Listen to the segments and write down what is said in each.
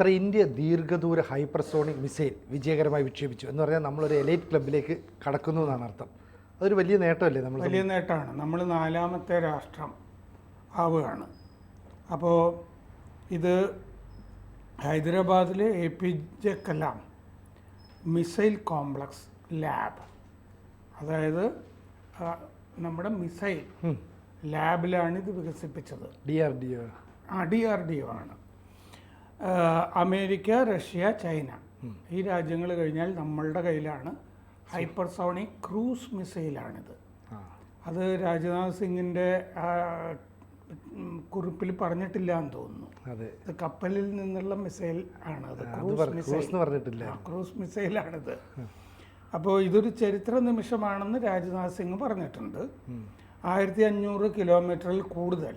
Sir India ദീർഘദൂര hypersonic missile വിജയകരമായി വിക്ഷേപിച്ചു എന്ന് പറഞ്ഞാൽ നമ്മളൊരു എലൈറ്റ് ക്ലബിലേക്ക് കടക്കുന്നു എന്നാണ് അർത്ഥം. അതൊരു വലിയ നേട്ടമല്ലേ നമ്മൾ വലിയ നേട്ടമാണ്. നമ്മൾ നാലാമത്തെ രാഷ്ട്രം ആവുകയാണ്. അപ്പോൾ ഇത് ഹൈദരാബാദിലെ A P J Kalam missile complex lab. അതായത് നമ്മുടെ മിസൈൽ ലാബിലാണ് ഇത് വികസിപ്പിച്ചത്. D R D O. ആ ഡി ആർ ഡി ഒ ആണ്. America Russia China. ഈ രാജ്യങ്ങൾ കഴിഞ്ഞാൽ നമ്മളുടെ കയ്യിലാണ് ഹൈപ്പർസോണിക് ക്രൂസ് മിസൈലാണിത്. അത് രാജ്നാഥ് സിംഗിന്റെ കുറിപ്പിൽ പറഞ്ഞിട്ടില്ല എന്ന് തോന്നുന്നു. അതെ. ഇത് കപ്പലിൽ നിന്നുള്ള മിസൈൽ ആണ് അത്. Cruise missile. ക്രൂസ് മിസൈലാണിത്. അപ്പോൾ ഇതൊരു ചരിത്ര നിമിഷമാണെന്ന് രാജ്നാഥ് സിംഗ് പറഞ്ഞിട്ടുണ്ട്. ആയിരത്തി അഞ്ഞൂറ് കിലോമീറ്ററിൽ കൂടുതൽ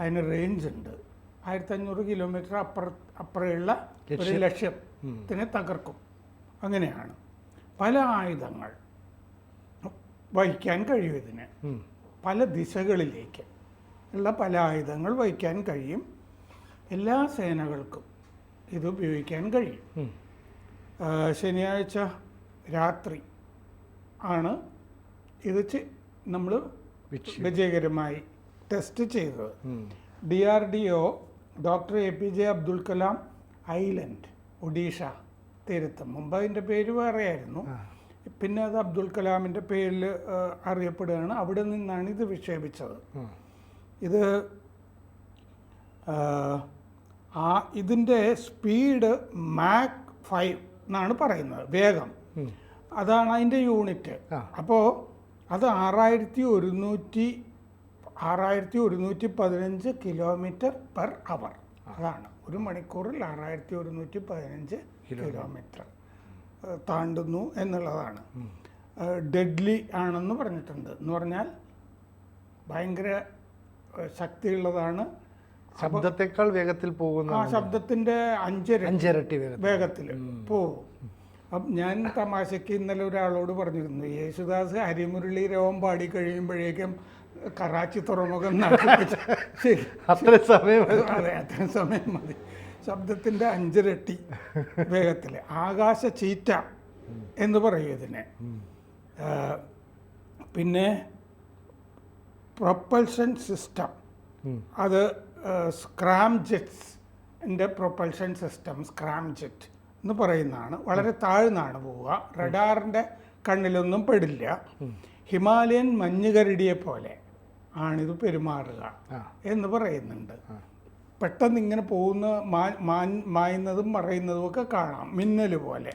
അതിന് റേഞ്ച് ഉണ്ട്. ആയിരത്തി അഞ്ഞൂറ് കിലോമീറ്റർ അപ്പുറ അപ്പുറയുള്ള ഒരു ലക്ഷ്യത്തിനെ തകർക്കും. അങ്ങനെയാണ്. പല ആയുധങ്ങൾ വഹിക്കാൻ കഴിയും ഇതിന്. പല ദിശകളിലേക്ക് ഉള്ള പല ആയുധങ്ങൾ വഹിക്കാൻ കഴിയും. എല്ലാ സേനകൾക്കും ഇത് ഉപയോഗിക്കാൻ കഴിയും. ശനിയാഴ്ച രാത്രി ആണ് ഇത് നമ്മൾ വിജയകരമായി ടെസ്റ്റ് ചെയ്തത്. D R D O doctor A P J Abdul Kalam island Odisha തീരത്ത്. മുമ്പ് അതിന്റെ പേര് വേറെയായിരുന്നു. പിന്നെ അത് അബ്ദുൽ കലാമിന്റെ പേരിൽ അറിയപ്പെടുകയാണ്. അവിടെ നിന്നാണ് ഇത് വിക്ഷേപിച്ചത്. ഇത് ആ ഇതിന്റെ സ്പീഡ് മാക് ഫൈവ് എന്നാണ് പറയുന്നത് വേഗം. അതാണ് അതിന്റെ യൂണിറ്റ്. അപ്പോൾ അത് ആറായിരത്തി ഒരുന്നൂറ്റി ആറായിരത്തി ഒരുന്നൂറ്റി പതിനഞ്ച് കിലോമീറ്റർ പെർ അവർ. അതാണ്. ഒരു മണിക്കൂറിൽ ആറായിരത്തി ഒരുന്നൂറ്റി പതിനഞ്ച് കിലോമീറ്റർ താണ്ടുന്നു എന്നുള്ളതാണ്. ഡെഡ്ലി ആണെന്ന് പറഞ്ഞിട്ടുണ്ട്. എന്ന് പറഞ്ഞാൽ ഭയങ്കര ശക്തിയുള്ളതാണ്. ശബ്ദത്തെക്കാൾ വേഗത്തിൽ പോകുന്ന ആ ശബ്ദത്തിന്റെ അഞ്ചര അഞ്ചിരട്ടി വേഗത്തിൽ. പോകും. അപ്പം ഞാൻ തമാശയ്ക്ക് ഇന്നലെ ഒരാളോട് പറഞ്ഞിരുന്നു യേശുദാസ് ഹരിമുരളി രവം പാടി കഴിയുമ്പോഴേക്കും കറാച്ചി തുറമുഖം അത്ര സമയം അതെ അത്രയും സമയം മതി. ശബ്ദത്തിന്റെ അഞ്ചിരട്ടി വേഗത്തിൽ ആകാശ ചീറ്റ എന്ന് പറയും ഇതിനെ. പിന്നെ പ്രൊപ്പൽഷൻ സിസ്റ്റം അത് സ്ക്രാം ജെറ്റ്സിന്റെ പ്രൊപ്പൽഷൻ സിസ്റ്റം സ്ക്രാം ജെറ്റ് എന്ന് പറയുന്നതാണ്. വളരെ താഴ്ന്നാണ് പോവുക. റഡാറിന്റെ കണ്ണിലൊന്നും പെടില്ല. ഹിമാലയൻ മഞ്ഞുകരടിയെ പോലെ ആണിത് പെരുമാറുക. എന്ന് പറയുന്നുണ്ട്. പെട്ടെന്ന് ഇങ്ങനെ പോകുന്ന മായുന്നതും മറയുന്നതും ഒക്കെ കാണാം മിന്നൽ പോലെ.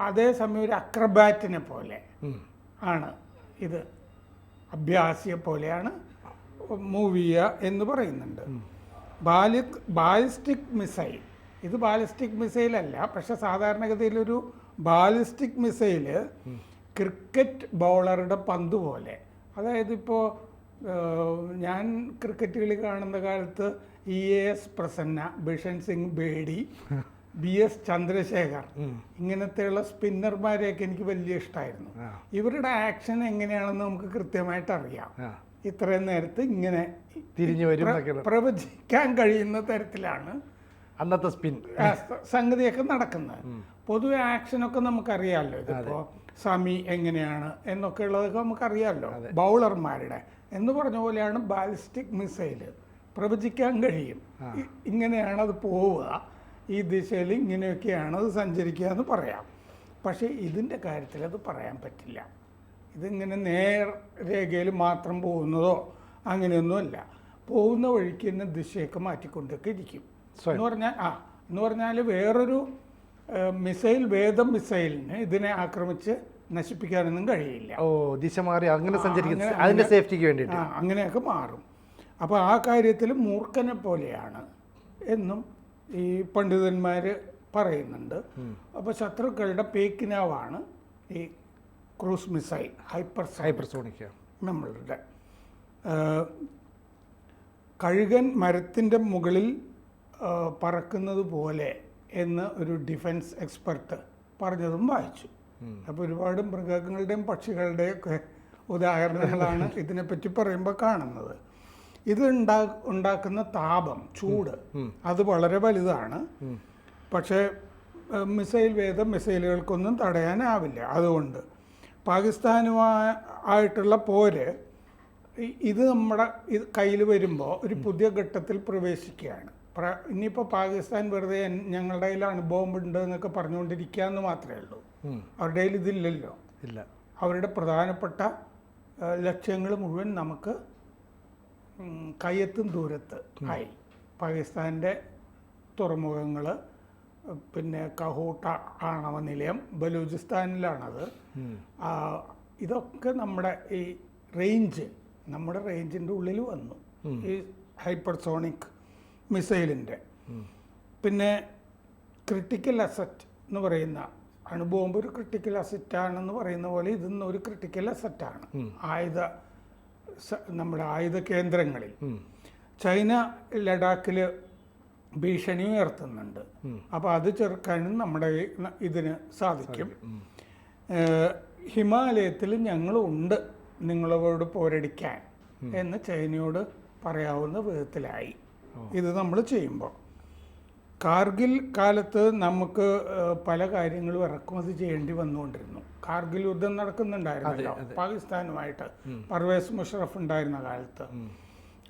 അതേസമയം ഒരു അക്രബാറ്റിനെ പോലെ ആണ് ഇത്. അഭ്യാസിയെ പോലെയാണ് മൂവ് ചെയ്യുക എന്ന് പറയുന്നുണ്ട്. ബാലി ബാലിസ്റ്റിക് മിസൈൽ. ഇത് ബാലിസ്റ്റിക് മിസൈലല്ല പക്ഷെ സാധാരണഗതിയിലൊരു ബാലിസ്റ്റിക് മിസൈൽ ക്രിക്കറ്റ് ബൗളറുടെ പന്ത് പോലെ. അതായത് ഇപ്പോൾ ഞാൻ ക്രിക്കറ്റ് കളി കാണുന്ന കാലത്ത് E A S Prasanna Bishan Singh Bedi B S Chandrasekhar ഇങ്ങനത്തെയുള്ള സ്പിന്നർമാരെയൊക്കെ എനിക്ക് വലിയ ഇഷ്ടമായിരുന്നു ഇവരുടെ ആക്ഷൻ എങ്ങനെയാണെന്ന് നമുക്ക് കൃത്യമായിട്ട് അറിയാം. ഇത്രയും നേരത്ത് ഇങ്ങനെ തിരിഞ്ഞു വരും പ്ര- പ്രവചിക്കാൻ കഴിയുന്ന തരത്തിലാണ് അന്നത്തെ സ്പിൻ. സംഗതിയൊക്കെ നടക്കുന്നത്. പൊതുവെ ആക്ഷനൊക്കെ നമുക്കറിയാമല്ലോ ഇതിപ്പോൾ സമി എങ്ങനെയാണ് എന്നൊക്കെ ഉള്ളതൊക്കെ നമുക്കറിയാമല്ലോ ബൗളർമാരുടെ എന്ന് പറഞ്ഞ പോലെയാണ് ബാലിസ്റ്റിക് മിസൈൽ. പ്രവചിക്കാൻ കഴിയും. ഇങ്ങനെയാണ് അത് പോവുക. ഈ ദിശയിൽ ഇങ്ങനെയൊക്കെയാണ് അത് സഞ്ചരിക്കുക എന്ന് പറയാം. പക്ഷേ ഇതിന്റെ കാര്യത്തിൽ അത് പറയാൻ പറ്റില്ല. ഇതിങ്ങനെ നേർ രേഖയിൽ മാത്രം പോകുന്നതോ അങ്ങനെയൊന്നുമല്ല പോകുന്ന വഴിക്ക് തന്നെ ദിശയൊക്കെ മാറ്റിക്കൊണ്ടൊക്കെ ഇരിക്കും. എന്ന് പറഞ്ഞാൽ ആ എന്ന് പറഞ്ഞാൽ വേറൊരു മിസൈൽ വേദം മിസൈലിന് ഇതിനെ ആക്രമിച്ച് നശിപ്പിക്കാനൊന്നും കഴിയില്ല. ഓ ദിശ മാറി അങ്ങനെ സഞ്ചരിക്കുന്ന. അങ്ങനെ- അതിന്റെ സേഫ്റ്റിക്ക് വേണ്ടിയിട്ട്. അങ്ങനെയൊക്കെ മാറും. അപ്പോൾ ആ കാര്യത്തിൽ മൂർഖനെ പോലെയാണ് എന്നും ഈ പണ്ഡിതന്മാർ പറയുന്നുണ്ട്. അപ്പോൾ ശത്രുക്കളുടെ പേക്കിനാവാണ് ഈ ക്രൂസ് മിസൈൽ ഹൈപ്പർ ഹൈപ്പർസോണിക്. നമ്മളുടെ. കഴുകൻ മരത്തിന്റെ മുകളിൽ പറക്കുന്നത് പോലെ എന്ന് ഒരു ഡിഫൻസ് എക്സ്പെർട്ട് പറഞ്ഞതും വായിച്ചു. അപ്പോൾ ഒരുപാട് മൃഗങ്ങളുടെയും പക്ഷികളുടെയും ഒക്കെ ഉദാഹരണങ്ങളാണ് ഇതിനെപ്പറ്റി പറയുമ്പോൾ കാണുന്നത്. ഇത് ഉണ്ടാ ഉണ്ടാക്കുന്ന താപം ചൂട് അത് വളരെ വലുതാണ്. പക്ഷേ മിസൈൽ വേദം മിസൈലുകൾക്കൊന്നും തടയാനാവില്ല. അതുകൊണ്ട് പാകിസ്ഥാനുമായി ആയിട്ടുള്ള പോര് ഇത് നമ്മുടെ കയ്യിൽ വരുമ്പോൾ ഒരു പുതിയ ഘട്ടത്തിൽ പ്രവേശിക്കുകയാണ്. പ്ര- ഇനിയിപ്പോൾ പാകിസ്ഥാൻ വെറുതെ ഞങ്ങളുടെ കയ്യിൽ അനുഭവമുണ്ട് എന്നൊക്കെ പറഞ്ഞുകൊണ്ടിരിക്കുക എന്ന് മാത്രമേ ഉള്ളൂ. അവരുടെ കയ്യിൽ ഇതില്ലല്ലോ. ഇല്ല. അവരുടെ പ്രധാനപ്പെട്ട ലക്ഷ്യങ്ങൾ മുഴുവൻ നമുക്ക് കയ്യെത്തും ദൂരത്ത് ആയി. പാകിസ്ഥാന്റെ തുറമുഖങ്ങൾ പിന്നെ കഹൂട്ട ആണവ നിലയം ബലൂചിസ്ഥാനിലാണത്. ഇതൊക്കെ നമ്മുടെ ഈ റേഞ്ച് നമ്മുടെ റേഞ്ചിന്റെ ഉള്ളിൽ വന്നു. ഈ ഹൈപ്പർസോണിക് മിസൈലിന്റെ. പിന്നെ ക്രിട്ടിക്കൽ അസറ്റ് എന്ന് പറയുന്ന അണുബോംബ് ഒരു ക്രിട്ടിക്കൽ അസറ്റ് ആണെന്ന് പറയുന്ന പോലെ ഇതൊന്നും ഒരു ക്രിട്ടിക്കൽ അസറ്റാണ് ആയുധ നമ്മുടെ ആയുധ കേന്ദ്രങ്ങളിൽ. ചൈന ലഡാക്കിൽ ഭീഷണി ഉയർത്തുന്നുണ്ട്. അപ്പോൾ അത് ചെറുക്കാനും നമ്മുടെ ഇതിന് സാധിക്കും. ഹിമാലയത്തിൽ ഞങ്ങളുണ്ട് നിങ്ങളോട് പോരടിക്കാൻ എന്ന് ചൈനയോട് പറയാവുന്ന വിധത്തിലായി. ഇത് നമ്മൾ ചെയ്യുമ്പോൾ കാർഗിൽ കാലത്ത് നമുക്ക് പല കാര്യങ്ങളും ഇറക്കുമതി ചെയ്യേണ്ടി വന്നുകൊണ്ടിരുന്നു. കാർഗിൽ യുദ്ധം നടക്കുന്നുണ്ടായിരുന്നല്ലോ. പാകിസ്ഥാനുമായിട്ട്. പർവേസ് മുഷറഫ് ഉണ്ടായിരുന്ന കാലത്ത്.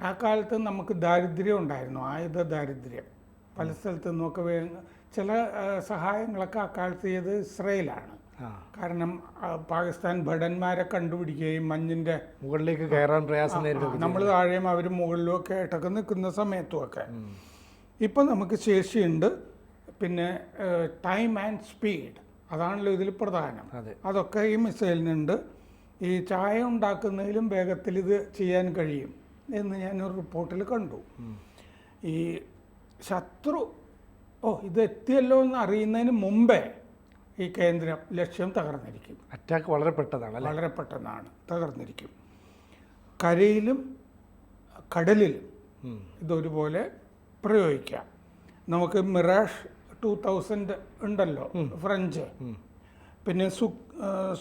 ആ കാലത്ത് നമുക്ക് ദാരിദ്ര്യം ഉണ്ടായിരുന്നു ആയുധ ദാരിദ്ര്യം. പല സ്ഥലത്തു നിന്നൊക്കെ ചില സഹായങ്ങളൊക്കെ അക്കാലത്ത് ചെയ്ത് ഇസ്രയേലാണ്. ആ കാരണം പാകിസ്ഥാൻ ഭടന്മാരെ കണ്ടുപിടിക്കുകയും മഞ്ഞിന്റെ മുകളിലേക്ക് കയറാൻ പ്രയാസം നേരിടും നമ്മൾ താഴെയും അവർ മുകളിലും ഒക്കെ ആയിട്ടൊക്കെ നിൽക്കുന്ന സമയത്തുമൊക്കെ. ഇപ്പം നമുക്ക് ശേഷിയുണ്ട് പിന്നെ ടൈം ആൻഡ് സ്പീഡ് അതാണല്ലോ ഇതിൽ പ്രധാനം. അതൊക്കെ ഈ മിസൈലിനുണ്ട്. ഈ ചായ ഉണ്ടാക്കുന്നതിലും വേഗത്തിൽ ഇത് ചെയ്യാൻ കഴിയും എന്ന് ഞാനൊരു റിപ്പോർട്ടിൽ കണ്ടു. ഈ ശത്രു ഓ ഇത് എത്തിയല്ലോ എന്ന് അറിയുന്നതിന് മുമ്പേ ഈ കേന്ദ്രം ലക്ഷ്യം തകർന്നിരിക്കും. അറ്റാക്ക് വളരെ പെട്ടതാണ് വളരെ പെട്ടെന്നാണ് തകർന്നിരിക്കും. കരയിലും കടലിലും. ഇതൊരുപോലെ പ്രയോഗിക്കാം. നമുക്ക് മിറാഷ് ടു തൗസൻഡ് ഉണ്ടല്ലോ ഫ്രഞ്ച്. പിന്നെ സു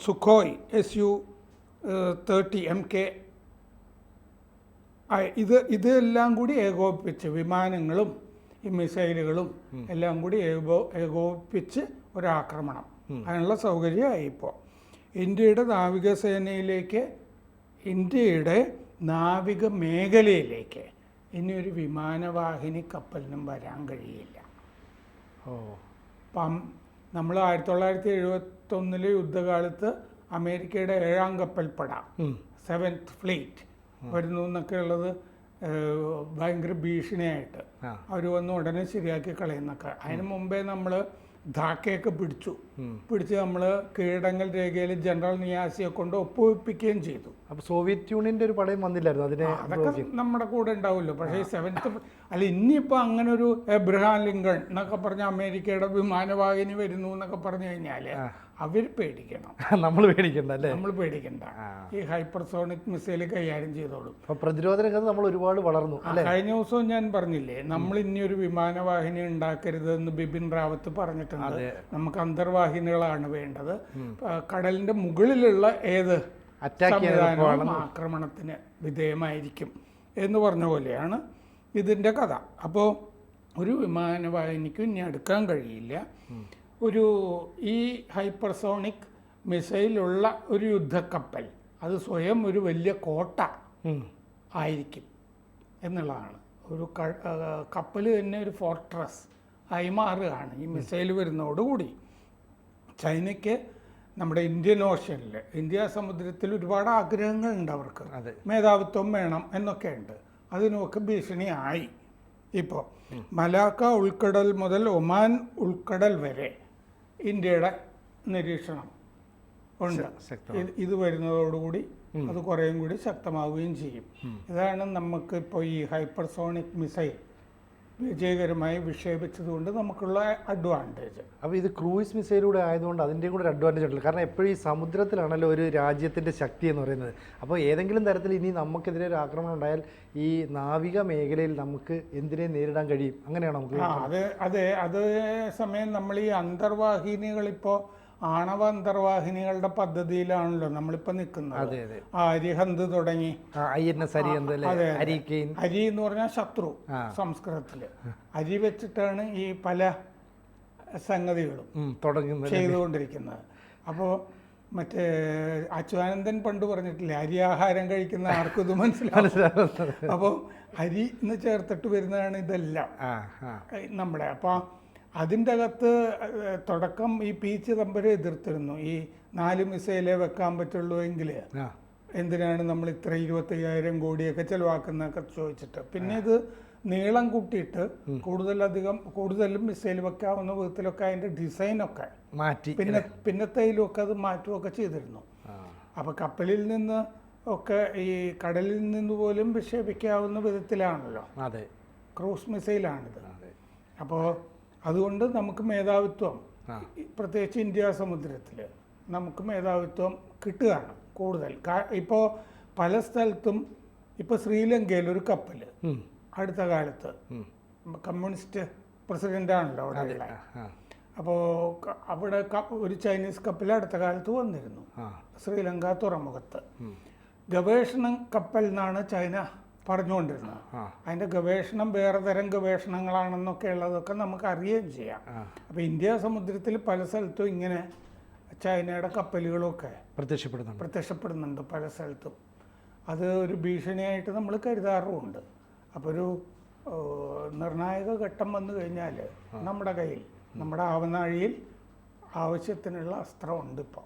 Sukhoi S U thirty M K ഇത് ഇതെല്ലാം കൂടി ഏകോപിപ്പിച്ച് വിമാനങ്ങളും ഈ മിസൈലുകളും എല്ലാം കൂടി ഏകോ ഏകോപിപ്പിച്ച് ഒരാക്രമണം. അതിനുള്ള സൗകര്യമായി ഇപ്പോൾ ഇന്ത്യയുടെ നാവികസേനയിലേക്ക് ഇന്ത്യയുടെ നാവിക മേഖലയിലേക്ക് ഇനി ഒരു വിമാനവാഹിനി കപ്പലിനും വരാൻ കഴിയില്ല. ഓ. അപ്പം നമ്മൾ ആയിരത്തി തൊള്ളായിരത്തി എഴുപത്തൊന്നിലെ യുദ്ധകാലത്ത് അമേരിക്കയുടെ ഏഴാം കപ്പൽപ്പട പട സെവൻത്ത് ഫ്ലീറ്റ് വരുന്നു എന്നൊക്കെ ഉള്ളത് ഭയങ്കര ഭീഷണിയായിട്ട് അവർ വന്ന് ഉടനെ ശരിയാക്കി കളയുന്നൊക്കെ. അതിന് മുമ്പേ നമ്മൾ ധാക്കയൊക്കെ പിടിച്ചു. പിടിച്ച് നമ്മൾ കീഴടങ്ങൽ രേഖയിൽ ജനറൽ നിയാസിയെ കൊണ്ട് ഒപ്പുവെപ്പിക്കുകയും ചെയ്തു. അപ്പോൾ സോവിയറ്റ് യൂണിയന്റെ ഒരു പടയും വന്നില്ലായിരുന്നു? അതിനെ അതൊക്കെ നമ്മുടെ കൂടെ ഉണ്ടാവുമല്ലോ. പക്ഷേ ഈ സെവൻത്ത് അല്ല ഇനിയിപ്പോൾ അങ്ങനെ ഒരു എബ്രഹാം ലിങ്കൺ എന്നൊക്കെ പറഞ്ഞ അമേരിക്കയുടെ വിമാനവാഹിനി വരുന്നു എന്നൊക്കെ പറഞ്ഞു കഴിഞ്ഞാൽ അവർ പേടിക്കണം. നമ്മൾ പേടിക്കണ്ട അല്ലേ? നമ്മൾ പേടിക്കണ്ട. ഈ ഹൈപ്പർസോണിക് മിസൈൽ കൈകാര്യം ചെയ്തോളും. പ്രതിരോധ രംഗത്ത് നമ്മൾ ഒരുപാട് വളർന്നു കഴിഞ്ഞ ദിവസവും ഞാൻ പറഞ്ഞില്ലേ നമ്മൾ ഇനി ഒരു വിമാനവാഹിനി ഉണ്ടാക്കരുത് എന്ന് ബിപിൻ റാവത്ത് പറഞ്ഞിട്ടുണ്ട്. നമുക്ക് അന്തർവാഹിനികളാണ് വേണ്ടത്. കടലിന്റെ മുകളിലുള്ള ഏത് സംവിധാനവും ആക്രമണത്തിന് വിധേയമായിരിക്കും എന്ന് പറഞ്ഞ പോലെയാണ് ഇതിന്റെ കഥ. അപ്പോൾ ഒരു വിമാനവാഹിനിക്കും ഇനി അടുക്കാൻ കഴിയില്ല. ഒരു ഈ ഹൈപ്പർസോണിക് മിസൈലുള്ള ഒരു യുദ്ധക്കപ്പൽ അത് സ്വയം ഒരു വലിയ കോട്ട ആയിരിക്കും എന്നുള്ളതാണ്. ഒരു കപ്പൽ തന്നെ ഒരു ഫോർട്രസ് ആയി മാറുകയാണ് ഈ മിസൈൽ വരുന്നതോടുകൂടി. ചൈനയ്ക്ക് നമ്മുടെ ഇന്ത്യൻ ഓഷ്യനിൽ ഇന്ത്യ സമുദ്രത്തിൽ ഒരുപാട് ആഗ്രഹങ്ങളുണ്ട് അവർക്ക്. അതെ. മേധാവിത്വം വേണം എന്നൊക്കെ ഉണ്ട് അതിനുമൊക്കെ ഭീഷണിയായി. ഇപ്പോൾ മലാക്ക ഉൾക്കടൽ മുതൽ ഒമാൻ ഉൾക്കടൽ വരെ ഇന്ത്യയുടെ നിരീക്ഷണം ഉണ്ട്. ഇത് വരുന്നതോടുകൂടി അത് കുറേയും കൂടി ശക്തമാവുകയും ചെയ്യും. ഇതാണ് നമുക്ക് ഇപ്പോൾ ഈ ഹൈപ്പർസോണിക് മിസൈൽ. വിജയകരമായി വിക്ഷേപിച്ചതുകൊണ്ട് നമുക്കുള്ള അഡ്വാന്റേജ് അപ്പോൾ ഇത് ക്രൂയിസ് മിസൈലൂടെ ആയതുകൊണ്ട് അതിന്റെ കൂടെ ഒരു അഡ്വാന്റേജ് ഉണ്ട് കാരണം എപ്പോഴും ഈ സമുദ്രത്തിലാണല്ലോ ഒരു രാജ്യത്തിന്റെ ശക്തി എന്ന് പറയുന്നത്. അപ്പോൾ ഏതെങ്കിലും തരത്തിൽ ഇനി നമുക്കെതിരെ ഒരു ആക്രമണം ഉണ്ടായാൽ ഈ നാവിക മേഖലയിൽ നമുക്ക് എന്തിനെ നേരിടാൻ കഴിയും? അങ്ങനെയാണ് നമുക്ക് അത് അതെ അതേ സമയം നമ്മൾ ഈ അന്തർവാഹിനികൾ ഇപ്പോൾ ആണവ അന്തർവാഹിനികളുടെ പദ്ധതിയിലാണല്ലോ നമ്മളിപ്പോൾ നിൽക്കുന്നത്. അരിഹന്ത് തുടങ്ങി. അരി എന്ന് പറഞ്ഞാൽ ശത്രു സംസ്കൃതത്തിൽ. സംസ്കൃതത്തിൽ അരി വെച്ചിട്ടാണ് ഈ പല സംഗതികളും ചെയ്തുകൊണ്ടിരിക്കുന്നത്. അപ്പോൾ മറ്റേ അച്യുതാനന്ദൻ പണ്ട് പറഞ്ഞിട്ടില്ലേ അരി ആഹാരം കഴിക്കുന്ന ആർക്കും ഇത് മനസ്സിലാവും. അപ്പോൾ അരി എന്ന് ചേർത്തിട്ട് വരുന്നതാണ് ഇതെല്ലാം. നമ്മുടെ അപ്പോൾ അതിന്റെ അകത്ത് തുടക്കം ഈ പി ചിദംബരം എതിർത്തിരുന്നു. ഈ നാല് മിസൈലേ വെക്കാൻ പറ്റുള്ളൂ എങ്കിൽ എന്തിനാണ് നമ്മൾ ഇത്ര ഇരുപത്തയ്യായിരം കോടിയൊക്കെ ചിലവാക്കുന്നതൊക്കെ ചോദിച്ചിട്ട്. പിന്നെ ഇത് നീളം കൂട്ടിയിട്ട് കൂടുതലധികം കൂടുതലും മിസൈൽ വെക്കാവുന്ന വിധത്തിലൊക്കെ അതിന്റെ ഡിസൈനൊക്കെ മാറ്റി. പിന്നെ പിന്നത്തേയിലൊക്കെ അത് മാറ്റുകയൊക്കെ ചെയ്തിരുന്നു. അപ്പൊ അപ്പോൾ കപ്പലിൽ നിന്ന് ഒക്കെ ഈ കടലിൽ നിന്ന് പോലും വിക്ഷേപിക്കാവുന്ന വിധത്തിലാണല്ലോ. അതെ. ക്രൂസ് മിസൈലാണിത്. അപ്പോൾ അതുകൊണ്ട് നമുക്ക് മേധാവിത്വം. പ്രത്യേകിച്ച് ഇന്ത്യ സമുദ്രത്തിൽ നമുക്ക് മേധാവിത്വം കിട്ടുകയാണ് കൂടുതൽ. ഇപ്പോൾ പല സ്ഥലത്തും ഇപ്പോൾ ശ്രീലങ്കയിൽ ഒരു കപ്പൽ അടുത്ത കാലത്ത് കമ്മ്യൂണിസ്റ്റ് പ്രസിഡന്റാണല്ലോ അവിടെ അപ്പോൾ അവിടെ ഒരു ചൈനീസ് കപ്പൽ അടുത്ത കാലത്ത് വന്നിരുന്നു. ശ്രീലങ്ക തുറമുഖത്ത്. ഗവേഷണം ഗവേഷണ കപ്പൽ എന്നാണ് ചൈന പറഞ്ഞുകൊണ്ടിരുന്നത്. അതിന്റെ അതിന്റെ ഗവേഷണം വേറെ തരം ഗവേഷണങ്ങളാണെന്നൊക്കെ ഉള്ളതൊക്കെ നമുക്ക് അറിയുകയും ചെയ്യാം. അപ്പോൾ ഇന്ത്യ സമുദ്രത്തിൽ പല സ്ഥലത്തും ഇങ്ങനെ ചൈനയുടെ കപ്പലുകളൊക്കെ പ്രത്യക്ഷപ്പെടുന്നുണ്ട്. പ്രത്യക്ഷപ്പെടുന്നുണ്ട് പല സ്ഥലത്തും. അത് ഒരു ഭീഷണിയായിട്ട് നമ്മൾ കരുതാറുമുണ്ട്. അപ്പോൾ ഒരു നിർണായക ഘട്ടം വന്നു കഴിഞ്ഞാൽ നമ്മുടെ കയ്യിൽ നമ്മുടെ ആവനാഴിയിൽ ആവശ്യത്തിനുള്ള അസ്ത്രമുണ്ട് ഇപ്പോൾ